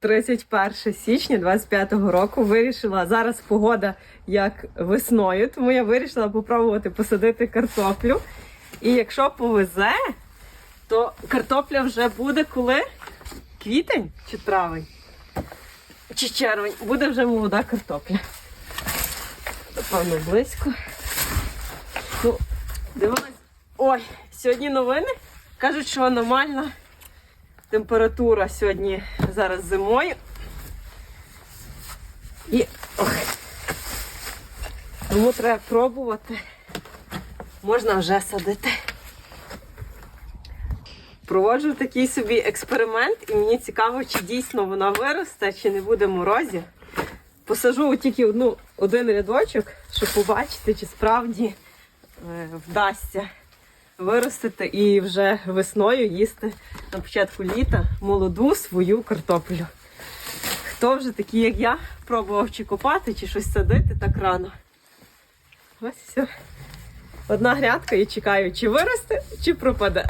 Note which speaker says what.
Speaker 1: 31 січня 25-го року вирішила зараз погода як весною, тому я вирішила попробувати посадити картоплю. І якщо повезе, то картопля вже буде коли? Квітень чи травень? Чи червень? Буде вже молода картопля. Напевно, близько. Ну, дивилась. Ой, сьогодні новини. Кажуть, що аномальна температура сьогодні зараз зимою. І ох, тому треба пробувати. Можна вже садити. Проводжу такий собі експеримент, і мені цікаво, чи дійсно вона виросте, чи не буде морозів. Посажу тільки одну, один рядочок, щоб побачити, чи справді е, вдасться виростити і вже весною їсти на початку літа молоду свою картоплю. Хто вже такий, як я, пробував чи копати, чи щось садити так рано. Ось все. Одна грядка і чекаю, чи виросте, чи пропаде.